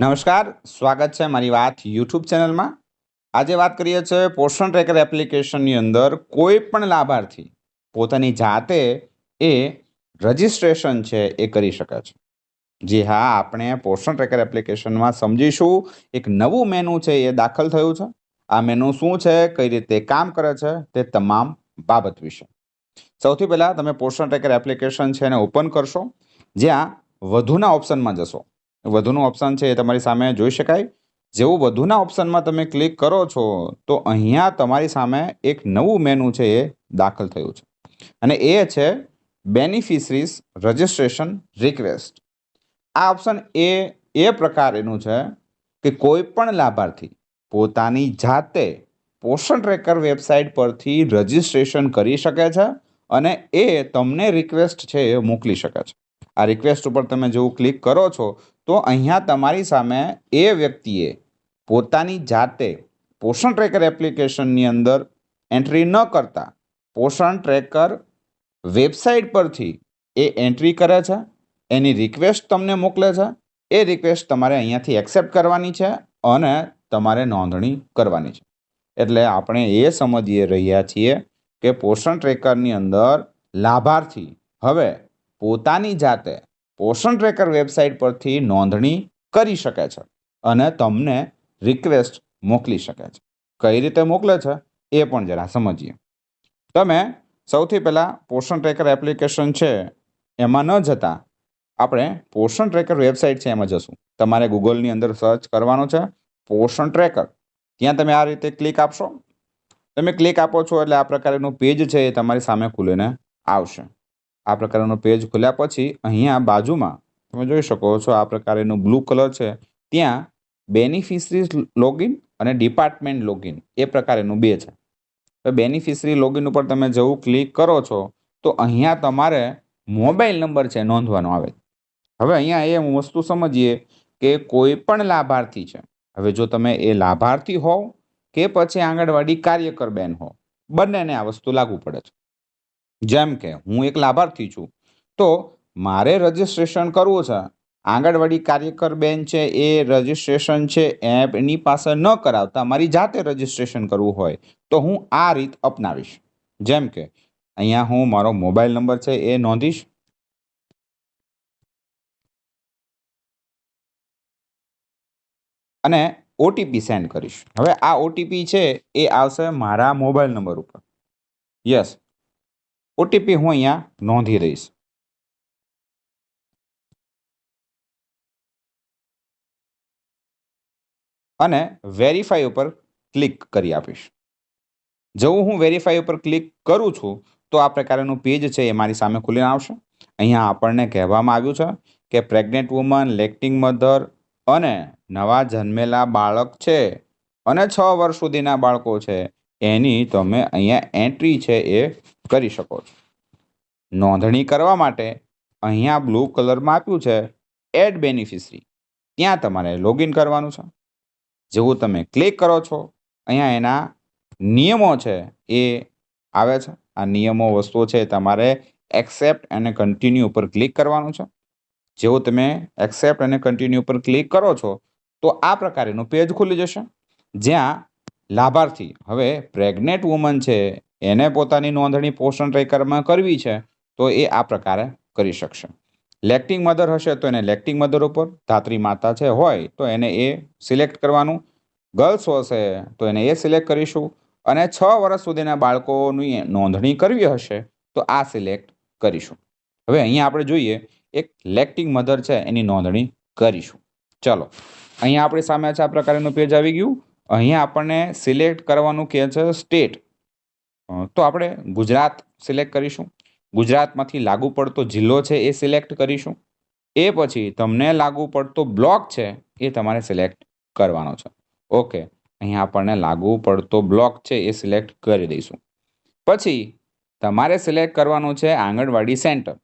નમસ્કાર, સ્વાગત છે મારી વાત યુટ્યુબ ચેનલમાં. આજે વાત કરીએ છીએ પોષણ ટ્રેકર એપ્લિકેશનની અંદર કોઈ પણ લાભાર્થી પોતાની જાતે એ રજિસ્ટ્રેશન છે એ કરી શકે છે. જી હા, આપણે પોષણ ટ્રેકર એપ્લિકેશનમાં સમજીશું એક નવું મેનુ છે એ દાખલ થયું છે. આ મેનુ શું છે, કઈ રીતે કામ કરે છે, તે તમામ બાબત વિશે. સૌથી પહેલાં તમે પોષણ ટ્રેકર એપ્લિકેશન છે એને ઓપન કરશો. જ્યાં વધુના ઓપ્શનમાં જશો. વધુનું ઓપ્શન છે એ તમારી સામે જોઈ શકાય. જેવું વધુના ઓપ્શનમાં તમે ક્લિક કરો છો, તો અહીંયા તમારી સામે એક નવું મેનુ છે એ દાખલ થયું છે. અને એ છે બેનિફિશરીઝ રજિસ્ટ્રેશન રિક્વેસ્ટ આ ઓપ્શન એ એ પ્રકારેનું છે કે કોઈ પણ લાભાર્થી પોતાની જાતે પોષણ ટ્રેકર વેબસાઇટ પરથી રજિસ્ટ્રેશન કરી શકે છે અને એ તમને રિક્વેસ્ટ છે એ મોકલી શકે છે. આ રિક્વેસ્ટ ઉપર તમે જેવું ક્લિક કરો છો, તો અહીંયા તમારી સામે એ વ્યક્તિએ પોતાની જાતે પોષણ ટ્રેકર એપ્લિકેશનની અંદર એન્ટ્રી ન કરતા પોષણ ટ્રેકર વેબસાઇટ પરથી એ એન્ટ્રી કરે છે, એની રિક્વેસ્ટ તમને મોકલે છે, એ રિક્વેસ્ટ તમારે અહીંયાથી એક્સેપ્ટ કરવાની છે અને તમારે નોંધણી કરવાની છે. એટલે આપણે એ સમજીએ રહ્યા છીએ કે પોષણ ટ્રેકરની અંદર લાભાર્થી હવે પોતાની જાતે પોષણ ટ્રેકર વેબસાઇટ પરથી નોંધણી કરી શકે છે અને તમને રિક્વેસ્ટ મોકલી શકે છે. કઈ રીતે મોકલે છે એ પણ જરા સમજીએ. તમે સૌથી પહેલાં પોષણ ટ્રેકર એપ્લિકેશન છે એમાં ન જતાં આપણે પોષણ ટ્રેકર વેબસાઇટ છે એમાં જશું. તમારે ગૂગલની અંદર સર્ચ કરવાનું છે પોષણ ટ્રેકર. ત્યાં તમે આ રીતે ક્લિક આપશો. તમે ક્લિક આપો છો એટલે આ પ્રકારનું પેજ છે એ તમારી સામે ખુલીને આવશે. આ પ્રકારનો પેજ ખોલ્યા પછી અહીંયા બાજુમાં તમે જોઈ શકો છો આ પ્રકારનું બ્લુ કલર છે. ત્યાં બેનિફિશરીઝ લોગિન અને ડિપાર્ટમેન્ટ લોગિન એ પ્રકારેનું બે છે. તો બેનિફિશરી લોગિન ઉપર તમે જવું ક્લિક કરો છો, તો અહીંયા તમારે મોબાઈલ નંબર છે નોંધવાનો આવે. હવે અહીંયા એ વસ્તુ સમજીએ કે કોઈ પણ લાભાર્થી છે. હવે જો તમે એ લાભાર્થી હોવ કે પછી આંગણવાડી કાર્યકર બેન હો બંનેને આ વસ્તુ લાગુ પડે છે. જેમ કે, હું એક લાભાર્થી છું. તો મારે રજિસ્ટ્રેશન કરવું છે. આંગણવાડી કાર્યકર બેન છે એ રજિસ્ટ્રેશન છે એની પાસે ન કરાવતા મારી જાતે રજિસ્ટ્રેશન કરવું હોય, તો હું આ રીત અપનાવીશ. જેમ કે, અહીંયા હું મારો મોબાઈલ નંબર છે એ નોંધીશ. અને ઓટીપી સેન્ડ કરીશ. હવે આ ઓટીપી છે એ આવશે મારા મોબાઈલ નંબર ઉપર. યસ. ઓટીપી હું અહીંયા નોંધી દઈશ અને વેરીફાઈ ઉપર ક્લિક કરી આપીશ. જો હું વેરીફાઈ ઉપર ક્લિક કરું છું, તો આ પ્રકારનું પેજ છે એ મારી સામે ખુલીને આવશે. અહીંયા આપણને કહેવામાં આવ્યું છે કે પ્રેગ્નેન્ટ વુમન લેક્ટિંગ મધર અને નવા જન્મેલા બાળક છે. અને છ વર્ષ સુધીના બાળકો છે. એની તમે અહીંયા એન્ટ્રી છે એ કરી શકો છો. નોંધણી કરવા માટે અહીંયા બ્લુ કલરમાં આપ્યું છે એડ બેનિફિશરી ત્યાં તમારે લોગિન કરવાનું છે. જેવું તમે ક્લિક કરો છો, અહીંયા એના નિયમો છે એ આવે છે. આ નિયમો વસ્તુઓ છે તમારે એક્સેપ્ટ અને કન્ટિન્યુ ઉપર ક્લિક કરવાનું છે. જેવું તમે એક્સેપ્ટ અને કન્ટિન્યુ ઉપર ક્લિક કરો છો, તો આ પ્રકારેનું પેજ ખુલી જશે. જ્યાં લાભાર્થી. હવે પ્રેગ્નેન્ટ વુમન છે, એને પોતાની નોંધણી પોષણ ટ્રેકરમાં કરવી છે, તો એ આ પ્રકારે કરી શકશે. લેક્ટિંગ મધર હશે તો એને લેક્ટિંગ મધર ઉપર, ધાત્રી માતા છે હોય તો એને એ સિલેક્ટ કરવાનું. ગર્લ્સ હશે તો એને એ સિલેક્ટ કરીશું. અને છ વર્ષ સુધીના બાળકોની નોંધણી કરવી હશે, તો આ સિલેક્ટ કરીશું. હવે અહીંયા આપણે જોઈએ, એક લેક્ટિંગ મધર છે, એની નોંધણી કરીશું. ચલો, અહીંયા આપણી સામે છે આ પ્રકારનું પેજ આવી ગયું. અહીંયા આપણને સિલેક્ટ કરવાનું કહે છે સ્ટેટ. તો આપણે ગુજરાત સિલેક્ટ કરીશું. ગુજરાતમાંથી લાગુ પડતો જિલ્લો છે એ સિલેક્ટ કરીશું. એ પછી તમને લાગુ પડતો બ્લોક છે એ તમારે સિલેક્ટ કરવાનો છે. ઓકે, અહીંયા આપણને લાગુ પડતો બ્લોક છે એ સિલેક્ટ કરી દઈશું. પછી તમારે સિલેક્ટ કરવાનું છે આંગણવાડી સેન્ટર.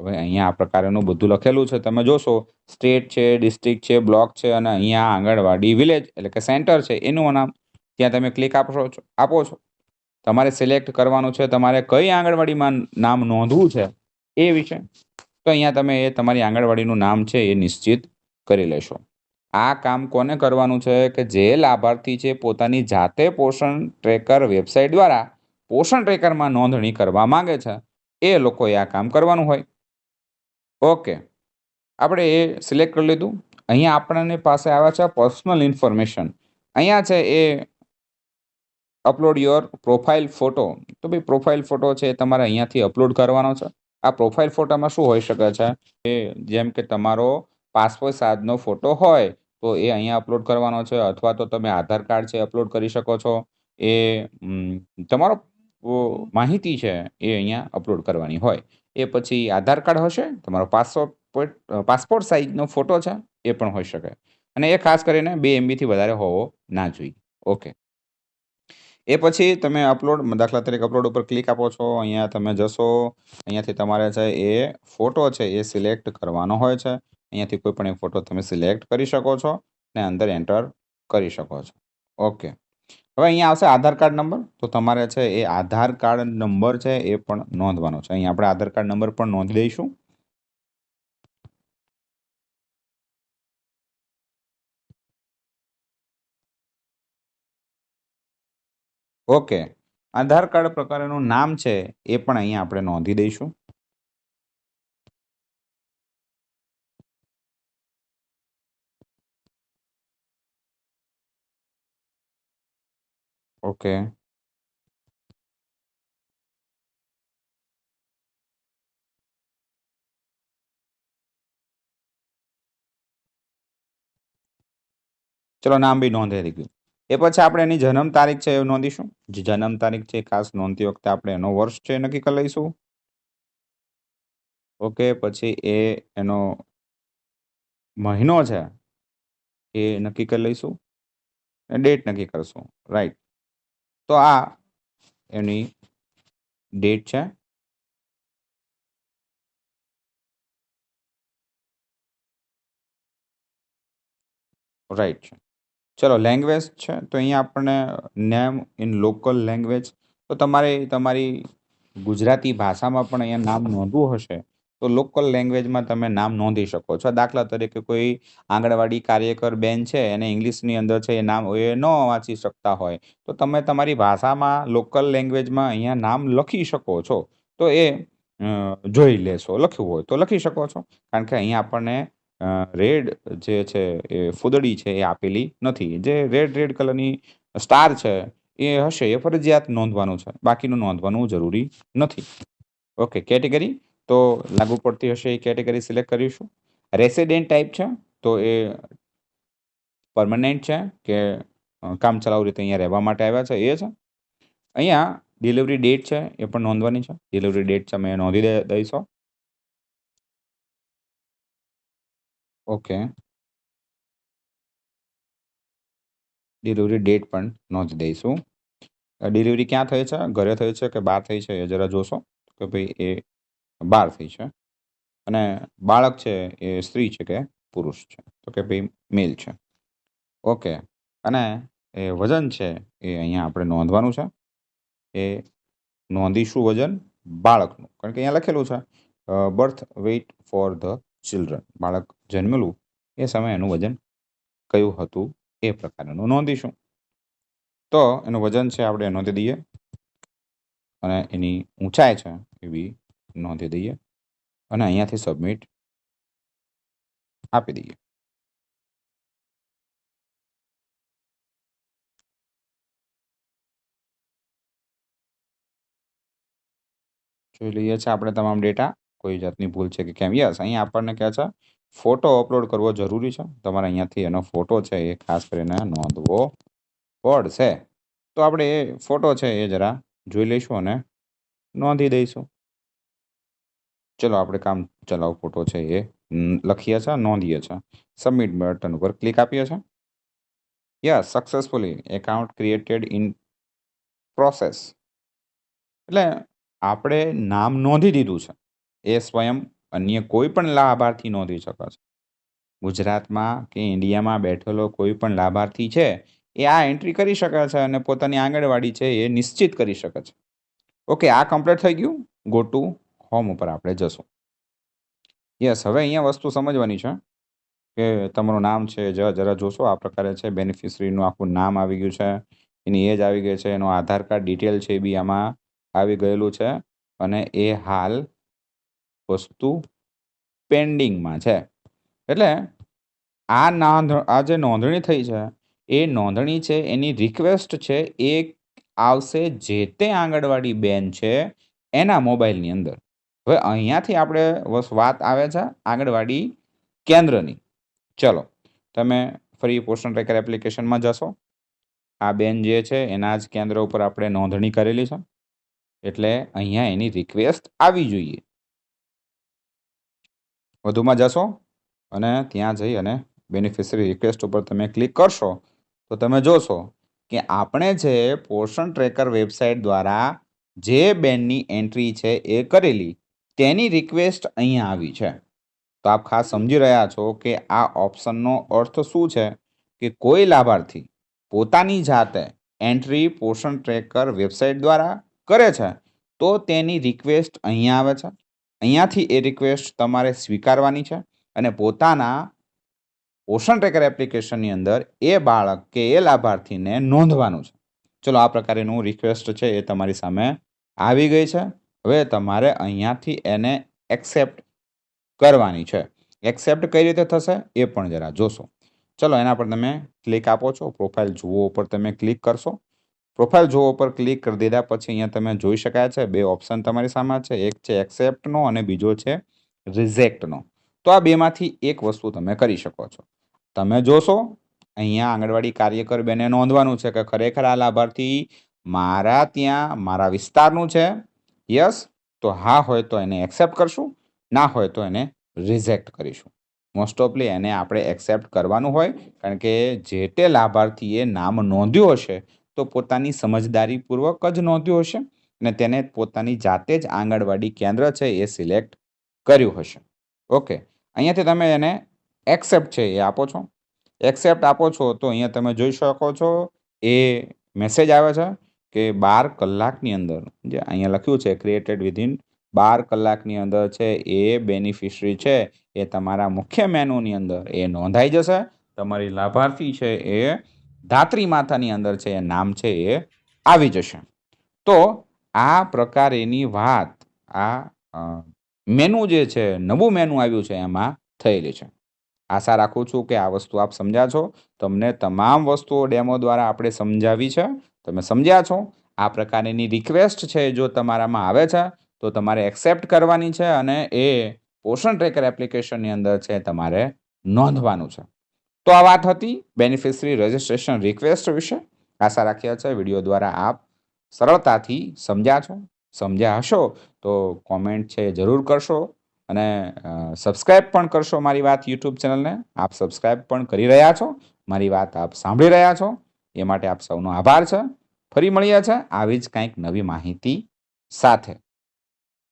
હવે અહીંયા આ પ્રકારનું બધું લખેલું છે. તમે જોશો, સ્ટેટ છે, ડિસ્ટ્રિક્ટ છે, બ્લોક છે અને અહીંયા આંગણવાડી, વિલેજ એટલે કે સેન્ટર છે, એનું નામ ત્યાં તમે ક્લિક આપશો આપો છો. તમારે સિલેક્ટ કરવાનું છે, તમારે કઈ આંગણવાડીમાં નામ નોંધવું છે એ વિશે, તો અહીંયા તમે એ તમારી આંગણવાડીનું નામ છે એ નિશ્ચિત કરી લેશો. આ કામ કોને કરવાનું છે કે જે લાભાર્થી છે પોતાની જાતે પોષણ ટ્રેકર વેબસાઇટ દ્વારા પોષણ ટ્રેકરમાં નોંધણી કરવા માંગે છે, એ લોકોએ આ કામ કરવાનું હોય. ઓકે. આપણે એ સિલેક્ટ કરી લીધું. અહીંયા આપણને પાસે આવ્યા છે પર્સનલ ઇન્ફોર્મેશન. અહીંયા છે એ અપલોડ યોર પ્રોફાઇલ ફોટો. તો ભાઈ પ્રોફાઇલ ફોટો છે એ તમારે અહીંયાથી અપલોડ કરવાનો છે. આ પ્રોફાઇલ ફોટામાં શું હોઈ શકે છે? એ જેમ કે તમારો પાસપોર્ટ સાઇઝનો ફોટો હોય, તો એ અહીંયા અપલોડ કરવાનો છે અથવા તો તમે આધાર કાર્ડ છે અપલોડ કરી શકો છો. એ તમારો માહિતી છે એ અહીંયા અપલોડ કરવાની હોય. એ પછી આધાર કાર્ડ હશે, તમારો પાસપોર્ટ પાસપોર્ટ સાઇઝનો ફોટો છે, એ પણ હોઈ શકે. અને એ ખાસ કરીને બે એમબીથી વધારે હોવો ના જોઈએ. ઓકે. એ પછી તમે અપલોડ, દાખલા તરીકે અપલોડ ઉપર ક્લિક આપો છો, અહીંયા તમે જશો, અહીંયાથી તમારે છે એ ફોટો છે એ સિલેક્ટ કરવાનો હોય છે. અહીંયાથી કોઈ પણ એક ફોટો તમે સિલેક્ટ કરી શકો છો ને અંદર એન્ટર કરી શકો છો. ઓકે. હવે અહીંયા આવશે આધાર કાર્ડ નંબર. તો તમારે છે એ આધાર કાર્ડ નંબર છે એ પણ નોંધવાનો છે. અહીંયા આપણે આધાર કાર્ડ નંબર પણ નોંધી દઈશું. ઓકે. આધાર કાર્ડ પ્રકારનું નામ છે એ પણ અહીંયા આપણે નોંધી દઈશું. ઓકે ચલો નામ બી નોંધાઈ ગયું એ પછી આપણે એની જન્મ તારીખ છે એ નોંધીશું. જે જન્મ તારીખ છે ખાસ નોંધતી વખતે આપણે એનો વર્ષ છે એ નક્કી કરી લઈશું. ઓકે પછી એ એનો મહિનો છે એ નક્કી કરી લઈશું. ડેટ નક્કી કરશું. રાઈટ તો આ એની ડેટ છે. રાઈટ છે ચલો લેંગ્વેજ છે, તો અહીંયા આપણને નેમ ઇન લોકલ લેંગ્વેજ તો તમારે તમારી ગુજરાતી ભાષામાં પણ અહીંયા નામ નોંધવું હશે. તો લોકલ લેંગ્વેજમાં તમે નામ નોંધી શકો છો. દાખલા તરીકે કોઈ આંગણવાડી કાર્યકર બેન છે, એને ઇંગ્લિશની અંદર છે, એ નામ એ ન વાંચી શકતા હોય, તો તમે તમારી ભાષામાં લોકલ લેંગ્વેજમાં અહીંયા નામ લખી શકો છો. તો એ જોઈ લેશો, લખ્યું હોય તો લખી શકો છો. કારણ કે અહીંયા આપણને રેડ જે છે એ ફૂદડી છે એ આપેલી નથી. જે રેડ રેડ કલરની સ્ટાર છે એ હશે, એ ફરજિયાત નોંધવાનું છે. બાકીનું નોંધવાનું જરૂરી નથી. ઓકે, કેટેગરી તો લાગુ પડતી હશે એ કેટેગરી સિલેક્ટ કરીશું. રેસિડેન્ટ ટાઈપ છે, તો એ પરમનન્ટ છે, કે કામચલાઉ રીતે અહીંયા રહેવા માટે આવ્યા છે, એ છે. અહીંયા ડિલિવરી ડેટ છે, એ પણ નોંધવાની છે. ડિલિવરી ડેટ છે મેં નોંધી દઈશો. ઓકે. ડિલિવરી ડેટ પણ નોંધી દઈશું. ડિલિવરી ક્યાં થઈ છે? ઘરે થઈ છે કે બહાર થઈ છે? એ જરા જોશો. કે ભાઈ એ બહાર થઈ છે. અને બાળક છે એ સ્ત્રી છે કે પુરુષ છે. તો કે ભાઈ મેલ છે. ઓકે અને એ વજન છે એ અહીંયા આપણે નોંધવાનું છે. એ નોંધીશું વજન બાળકનું. કારણ કે અહીંયા લખેલું છે birth weight for the children બાળક જન્મેલું એ સમયે એનું વજન કયું હતું એ પ્રકારનું નોંધીશું. તો એનું વજન છે આપણે નોંધી દઈએ. અને એની ઊંચાઈ છે એ બી નોંધી દઈએ અને અહીંયાથી સબમિટ આપી દઈએ જોઈ લઈએ છે આપણે તમામ ડેટા કોઈ જાતની ભૂલ છે કે કેમ યસ અહીંયા આપણને કહે છે ફોટો અપલોડ કરવો જરૂરી છે તમારે અહીંયાથી એનો ફોટો છે એ ખાસ કરીને નોંધવો પડશે તો આપણે એ ફોટો છે એ જરા જોઈ લઈશું અને નોંધી દઈશું ચલો આપણે કામ ચલાવ ફોટો છે એ. લખીએ છે, નોંધીએ છે. સબમિટ બટન ઉપર ક્લિક આપીએ છે. Yes successfully account created in process એટલે આપણે નામ નોંધી દીધું છે. એ સ્વયં અન્ય કોઈ પણ લાભાર્થી નોંધી શકે છે. ગુજરાતમાં કે ઇન્ડિયામાં બેઠેલો કોઈ પણ લાભાર્થી છે, એ આ એન્ટ્રી કરી શકે છે અને પોતાની આંગણવાડી છે એ નિશ્ચિત કરી શકે છે. ઓકે આ કમ્પ્લીટ થઈ ગયું. ગો ટુ હોમ ઉપર આપણે જશું. યસ હવે અહીંયા વસ્તુ સમજવાની છે, કે તમારું નામ છે જરા જોશો આ પ્રકારે છે બેનિફિશરીનું આખું નામ આવી ગયું છે, એની એજ આવી ગઈ છે, એનું આધાર કાર્ડ ડિટેલ છે એ બી આમાં આવી ગયેલું છે, અને એ હાલ વસ્તુ પેન્ડિંગમાં છે. એટલે આ નોંધ, આ જે નોંધણી થઈ છે, એ નોંધણી છે, એની રિક્વેસ્ટ છે, એ આવશે જે તે આંગણવાડી બેન છે, એના મોબાઈલની અંદર. હવે અહીંયાથી આપણે વાત આવે છે આંગણવાડી કેન્દ્રની. ચલો, તમે ફરી પોષણ ટ્રેકર એપ્લિકેશનમાં જશો. આ બેન જે છે એના જ કેન્દ્ર ઉપર આપણે નોંધણી કરેલી છે. એટલે અહીંયા એની રિક્વેસ્ટ આવી જોઈએ. વધુમાં જશો અને ત્યાં જઈ અને બેનિફિશરી રિક્વેસ્ટ ઉપર તમે ક્લિક કરશો, તો તમે જોશો કે આપણે જે પોષણ ટ્રેકર વેબસાઇટ દ્વારા જે બેનની એન્ટ્રી છે એ કરેલી તેની રિક્વેસ્ટ અહીંયા આવી છે. તો આપ ખાસ સમજી રહ્યા છો કે આ ઓપ્શનનો અર્થ શું છે? કે કોઈ લાભાર્થી પોતાની જાતે એન્ટ્રી પોષણ ટ્રેકર વેબસાઇટ દ્વારા કરે છે, તો તેની રિક્વેસ્ટ અહીંયા આવે છે. અહીંયાથી એ રિક્વેસ્ટ તમારે સ્વીકારવાની છે અને પોતાના પોષણ ટ્રેકર એપ્લિકેશનની અંદર એ બાળક કે એ લાભાર્થીને નોંધવાનું છે. ચલો આ પ્રકારેનું રિક્વેસ્ટ છે એ તમારી સામે આવી ગઈ છે. હવે તમારે અહીંયાથી એને એક્સેપ્ટ કરવાની છે. એક્સેપ્ટ કઈ રીતે થશે? એ પણ જરા જોશો. ચલો, એના પર તમે ક્લિક આપો છો. પ્રોફાઇલ જુઓ ઉપર તમે ક્લિક કરશો. પ્રોફાઇલ જુઓ ઉપર ક્લિક કરી દીધા પછી અહીંયા તમે જોઈ શકાય છે બે ઓપ્શન તમારી સામે છે. એક છે એક્સેપ્ટનો અને બીજો છે રિજેક્ટનો તો આ બેમાંથી એક વસ્તુ તમે કરી શકો છો. તમે જોશો, અહીંયા આંગણવાડી કાર્યકર બેને નોંધવાનું છે કે ખરેખર આ લાભાર્થી મારા ત્યાં, મારા વિસ્તારનું છે. યસ, તો હા હોય તો એને એક્સેપ્ટ કરશું, ના હોય તો એને રિજેક્ટ કરીશું. મોસ્ટ ઓફલી એને આપણે એક્સેપ્ટ કરવાનું હોય, કારણ કે જે તે લાભાર્થીએ નામ નોંધ્યું હશે, તો પોતાની સમજદારીપૂર્વક જ નોંધ્યું હશે, અને તેને પોતાની જાતે જ આંગણવાડી કેન્દ્ર છે એ સિલેક્ટ કર્યું હશે. ઓકે, અહીંયાથી તમે એને એક્સેપ્ટ છે એ આપો છો. એક્સેપ્ટ આપો છો તો અહીંયા તમે જોઈ શકો છો, એ મેસેજ આવે છે કે બાર કલાકની અંદર, જે અહીંયા લખ્યું છે ક્રિએટેડ વિધિન બાર કલાકની અંદર છે, એ બેનિફિશરી છે, એ તમારા મુખ્ય મેનુની અંદર એ નોંધાઈ જશે. તમારી લાભાર્થી છે એ ધાત્રી માતાની અંદર છે, એ નામ છે એ આવી જશે. તો આ પ્રકારેની વાત, આ મેનુ જે છે, નવું મેનુ આવ્યું છે, એમાં થયેલી છે. આશા રાખું છું કે આ વસ્તુ આપ સમજ્યા છો. તમને તમામ વસ્તુઓ ડેમો દ્વારા આપણે સમજાવી છે. તમે સમજ્યા છો. આ પ્રકારની રિક્વેસ્ટ છે જો તમારામાં આવે છે, તો તમારે એક્સેપ્ટ કરવાની છે અને એ પોષણ ટ્રેકર એપ્લિકેશનની અંદર છે તમારે નોંધવાનું છે. તો આ વાત હતી બેનિફિશરી રજિસ્ટ્રેશન રિક્વેસ્ટ વિશે. આશા રાખ્યા છે વીડિયો દ્વારા આપ સરળતાથી સમજ્યા છો. સમજ્યા હશો તો કોમેન્ટ છે જરૂર કરશો. અને સબસ્ક્રાઈબ પણ કરશો મારી વાત યુટ્યુબ ચેનલને આપ સબસ્ક્રાઈબ પણ કરી રહ્યા છો. મારી વાત આપ સાંભળી રહ્યા છો. એ માટે આપ સૌનો આભાર છે. ફરી મળીએ છે આવી જ કંઈક નવી માહિતી સાથે.